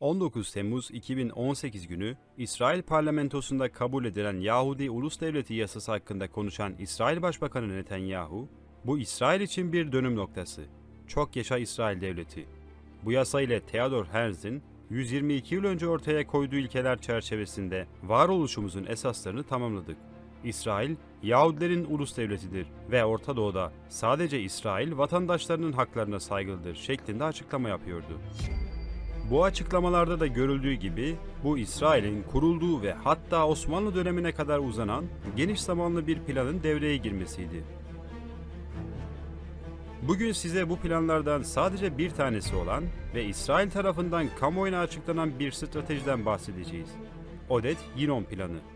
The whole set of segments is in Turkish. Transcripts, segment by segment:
19 Temmuz 2018 günü İsrail parlamentosunda kabul edilen Yahudi Ulus Devleti yasası hakkında konuşan İsrail Başbakanı Netanyahu, bu İsrail için bir dönüm noktası. Çok yaşa İsrail Devleti. Bu yasa ile Theodor Herzl'in 122 yıl önce ortaya koyduğu ilkeler çerçevesinde varoluşumuzun esaslarını tamamladık. İsrail, Yahudilerin ulus devletidir ve Orta Doğu'da sadece İsrail vatandaşlarının haklarına saygılıdır şeklinde açıklama yapıyordu. Bu açıklamalarda da görüldüğü gibi bu İsrail'in kurulduğu ve hatta Osmanlı dönemine kadar uzanan geniş zamanlı bir planın devreye girmesiydi. Bugün size bu planlardan sadece bir tanesi olan ve İsrail tarafından kamuoyuna açıklanan bir stratejiden bahsedeceğiz. Odet Yinon planı.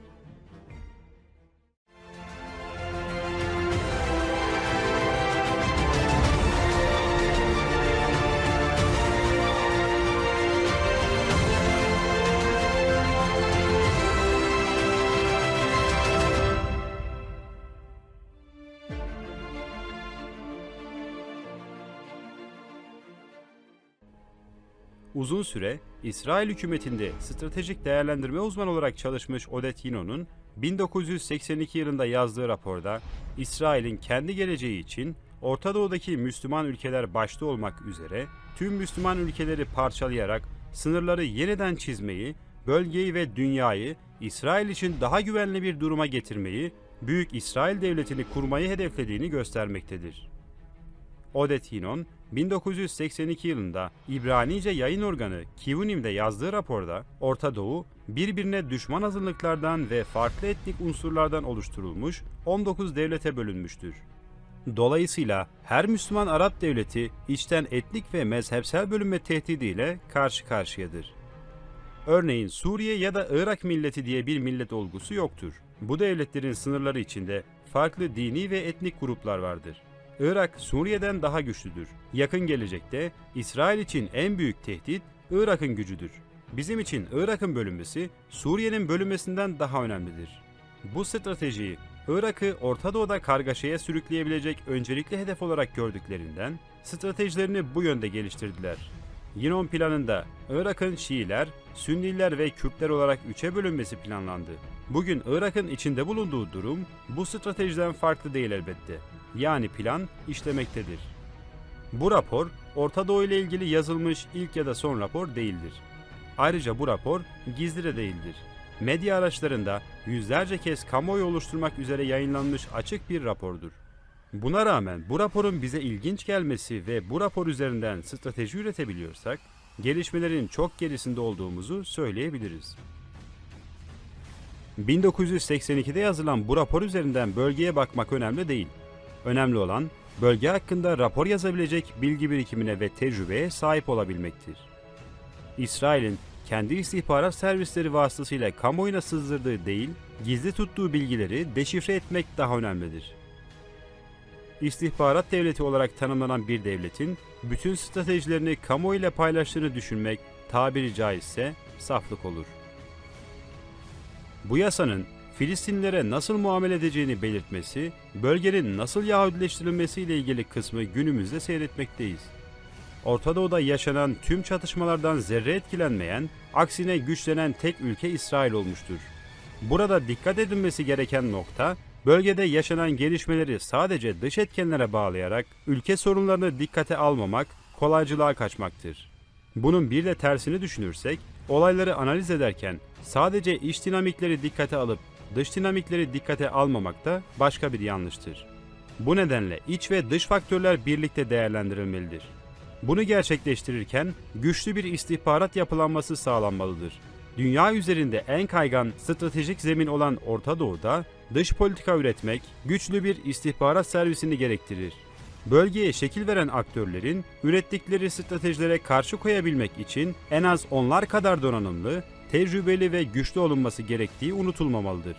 Uzun süre İsrail hükümetinde stratejik değerlendirme uzmanı olarak çalışmış Odet Yinon'un 1982 yılında yazdığı raporda İsrail'in kendi geleceği için Orta Doğu'daki Müslüman ülkeler başta olmak üzere tüm Müslüman ülkeleri parçalayarak sınırları yeniden çizmeyi, bölgeyi ve dünyayı İsrail için daha güvenli bir duruma getirmeyi, Büyük İsrail Devleti'ni kurmayı hedeflediğini göstermektedir. Odet Yinon, 1982 yılında İbranice yayın organı Kivunim'de yazdığı raporda Orta Doğu, birbirine düşman azınlıklardan ve farklı etnik unsurlardan oluşturulmuş 19 devlete bölünmüştür. Dolayısıyla her Müslüman Arap devleti içten etnik ve mezhepsel bölünme tehdidiyle karşı karşıyadır. Örneğin Suriye ya da Irak milleti diye bir millet olgusu yoktur. Bu devletlerin sınırları içinde farklı dini ve etnik gruplar vardır. Irak Suriye'den daha güçlüdür. Yakın gelecekte İsrail için en büyük tehdit Irak'ın gücüdür. Bizim için Irak'ın bölünmesi Suriye'nin bölünmesinden daha önemlidir. Bu stratejiyi Irak'ı Orta Doğu'da kargaşaya sürükleyebilecek öncelikli hedef olarak gördüklerinden stratejilerini bu yönde geliştirdiler. Yinon planında Irak'ın Şiiler, Sünniler ve Kürtler olarak üçe bölünmesi planlandı. Bugün Irak'ın içinde bulunduğu durum bu stratejiden farklı değil elbette. Yani plan işlemektedir. Bu rapor Orta Doğu ile ilgili yazılmış ilk ya da son rapor değildir. Ayrıca bu rapor gizli de değildir. Medya araçlarında yüzlerce kez kamuoyu oluşturmak üzere yayınlanmış açık bir rapordur. Buna rağmen bu raporun bize ilginç gelmesi ve bu rapor üzerinden strateji üretebiliyorsak, gelişmelerin çok gerisinde olduğumuzu söyleyebiliriz. 1982'de yazılan bu rapor üzerinden bölgeye bakmak önemli değil. Önemli olan bölge hakkında rapor yazabilecek bilgi birikimine ve tecrübeye sahip olabilmektir. İsrail'in kendi istihbarat servisleri vasıtasıyla kamuoyuna sızdırdığı değil, gizli tuttuğu bilgileri deşifre etmek daha önemlidir. İstihbarat devleti olarak tanımlanan bir devletin bütün stratejilerini kamuoyuyla paylaştığını düşünmek tabiri caizse saflık olur. Bu yasanın Filistinlilere nasıl muamele edeceğini belirtmesi, bölgenin nasıl Yahudileştirilmesiyle ilgili kısmı günümüzde seyretmekteyiz. Orta Doğu'da yaşanan tüm çatışmalardan zerre etkilenmeyen, aksine güçlenen tek ülke İsrail olmuştur. Burada dikkat edilmesi gereken nokta, bölgede yaşanan gelişmeleri sadece dış etkenlere bağlayarak ülke sorunlarını dikkate almamak, kolaycılığa kaçmaktır. Bunun bir de tersini düşünürsek, olayları analiz ederken sadece iç dinamikleri dikkate alıp dış dinamikleri dikkate almamak da başka bir yanlıştır. Bu nedenle iç ve dış faktörler birlikte değerlendirilmelidir. Bunu gerçekleştirirken güçlü bir istihbarat yapılanması sağlanmalıdır. Dünya üzerinde en kaygan stratejik zemin olan Orta Doğu'da dış politika üretmek güçlü bir istihbarat servisini gerektirir. Bölgeye şekil veren aktörlerin ürettikleri stratejilere karşı koyabilmek için en az onlar kadar donanımlı, tecrübeli ve güçlü olunması gerektiği unutulmamalıdır.